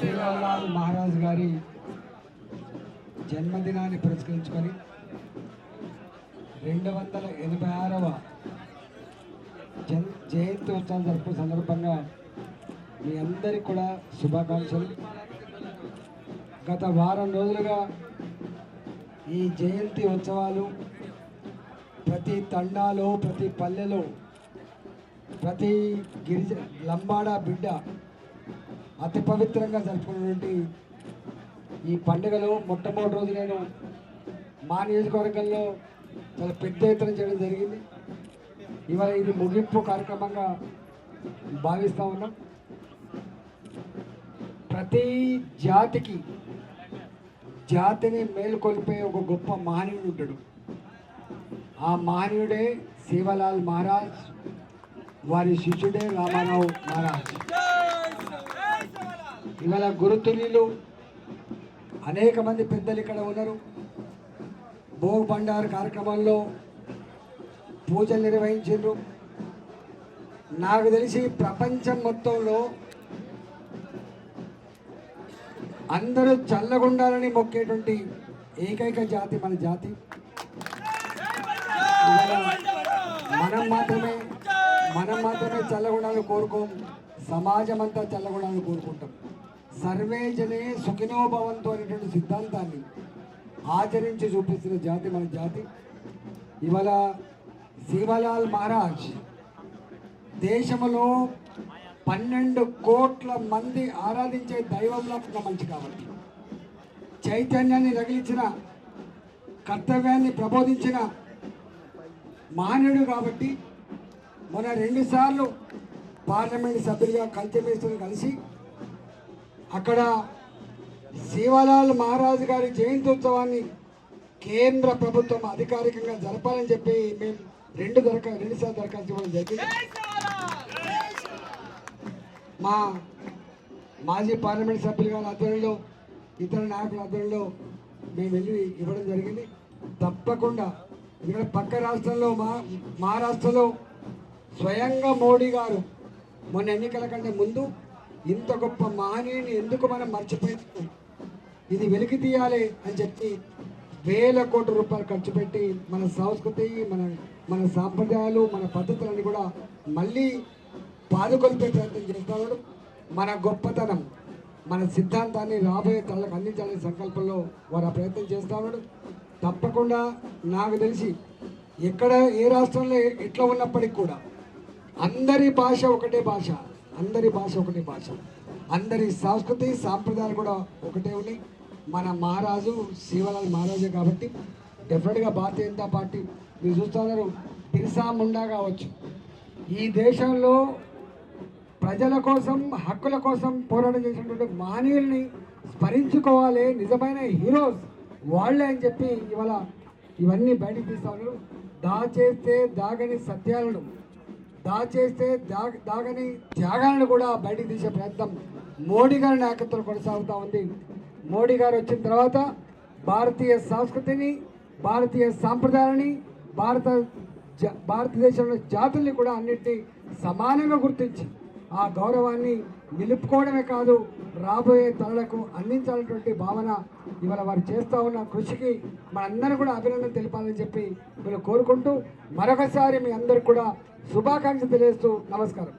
సేవాలాల్ మహారాజ్ గారి జన్మదినాన్ని పురస్కరించుకొని రెండు వందల ఎనభై ఆరవ జన్ జయంతి ఉత్సవం జరుపు సందర్భంగా మీ అందరికి కూడా శుభాకాంక్షలు. గత వారం రోజులుగా ఈ జయంతి ఉత్సవాలు ప్రతి తండాలో ప్రతి పల్లెలో ప్రతి గిరిజ లంబాడ బిడ్డ అతి పవిత్రంగా జరుపుకున్నటువంటి ఈ పండుగలో మొట్టమొదటి రోజు నేను మా నియోజకవర్గంలో చాలా పెద్ద ఎత్తున చేయడం జరిగింది. ఇవాళ ఇది ముగింపు కార్యక్రమంగా భావిస్తూ ఉన్నాం. ప్రతి జాతికి జాతిని మేలుకొల్పే ఒక గొప్ప మహనీయుడు ఉంటాడు. ఆ మహనీయుడే శివలాల్ మహారాజ్ వారి శిష్యుడే రామారావు మహారాజ్. ఇవాళ గురుతులీలు అనేక మంది పెద్దలు ఇక్కడ ఉన్నారు. భోగ్ బండారు కార్యక్రమంలో పూజలు నిర్వహించారు నాకు తెలిసి ప్రపంచం మొత్తంలో అందరూ చల్లగుండాలని మొక్కేటువంటి ఏకైక జాతి మన జాతి. మనం మాత్రమే మనం మాత్రమే చల్లగుండాలని కోరుకోం. సమాజం అంతా చల్లగుండాలని కోరుకుంటాం. సర్వే జనే సుఖినో భవంతు అనేటువంటి సిద్ధాంతాన్ని ఆచరించి చూపిస్తున్న జాతి మన జాతి. ఇవాళ శివలాల్ మహారాజ్ దేశంలో పన్నెండు కోట్ల మంది ఆరాధించే దైవంలో ఉన్న మంచి కాబట్టి చైతన్యాన్ని రగిలించిన కర్తవ్యాన్ని ప్రబోధించిన మానవుడు కాబట్టి మన రెండుసార్లు పార్లమెంట్ సభ్యులుగా కలిసి కలిసి అక్కడ శివలాల్ మహారాజు గారి జయంత్యోత్సవాన్ని కేంద్ర ప్రభుత్వం అధికారికంగా జరపాలని చెప్పి మేము రెండు దరఖా రెండుసార్లు దరఖాస్తు ఇవ్వడం జరిగింది. మా మాజీ పార్లమెంట్ సభ్యులు గారి ఆధ్వర్యంలో ఇతర నాయకుల ఆధ్వర్యంలో మేము వెళ్ళి ఇవ్వడం జరిగింది. తప్పకుండా ఇక్కడ పక్క రాష్ట్రంలో మా మహారాష్ట్రలో స్వయంగా మోడీ గారు మొన్న ఎన్నికల కంటే ముందు ఇంత గొప్ప మహనీయుని ఎందుకు మనం మర్చిపోయాము? ఇది వెలికి తీయాలి అని చెప్పి వేల కోట్ల రూపాయలు ఖర్చు పెట్టి మన సంస్కృతి మన మన సాంప్రదాయాలు మన పద్ధతులన్నీ కూడా మళ్ళీ పాదుకొల్పే ప్రయత్నం చేస్తున్నాడు మన గొప్పతనం మన సిద్ధాంతాన్ని రాబోయే తళ్ళకు అందించాలనే సంకల్పంలో వారు ఆ ప్రయత్నం చేస్తా తప్పకుండా నాకు తెలిసి ఎక్కడ ఏ రాష్ట్రంలో ఎట్లా ఉన్నప్పటికీ కూడా అందరి భాష ఒకటే భాష. అందరి భాష ఒకటి భాష. అందరి సంస్కృతి సాంప్రదాయాలు కూడా ఒకటే ఉన్నాయి. మన మహారాజు శివలాల్ మహారాజే కాబట్టి డెఫినెట్గా భారతీయ జనతా పార్టీ మీరు చూస్తున్నారు బిర్సా ముండా కావచ్చు. ఈ దేశంలో ప్రజల కోసం హక్కుల కోసం పోరాటం చేసినటువంటి మానవుల్ని స్మరించుకోవాలి. నిజమైన హీరోస్ వాళ్ళే అని చెప్పి ఇవాళ ఇవన్నీ బయటకు తీస్తా ఉన్నారు. దాచేస్తే దాగని సత్యాలను దాచేస్తే దాగ దాగని త్యాగాలను కూడా బయటికి తీసే ప్రయత్నం మోడీ గారి నాయకత్వం కొనసాగుతూ ఉంది. మోడీ గారు వచ్చిన తర్వాత భారతీయ సంస్కృతిని భారతీయ సాంప్రదాయాలని భారత భారతదేశంలో జాతుల్ని కూడా అన్నింటినీ సమానంగా గుర్తించి ఆ గౌరవాన్ని నిలుపుకోవడమే కాదు రాబోయే తరలకు అందించాలన్నటువంటి భావన ఇవాళ వారు చేస్తూ ఉన్న కృషికి మనందరూ కూడా అభినందన తెలిపాలని చెప్పి వీళ్ళు కోరుకుంటూ మరొకసారి మీ అందరికి కూడా శుభాకాంక్ష తెలియజేస్తూ నమస్కారం.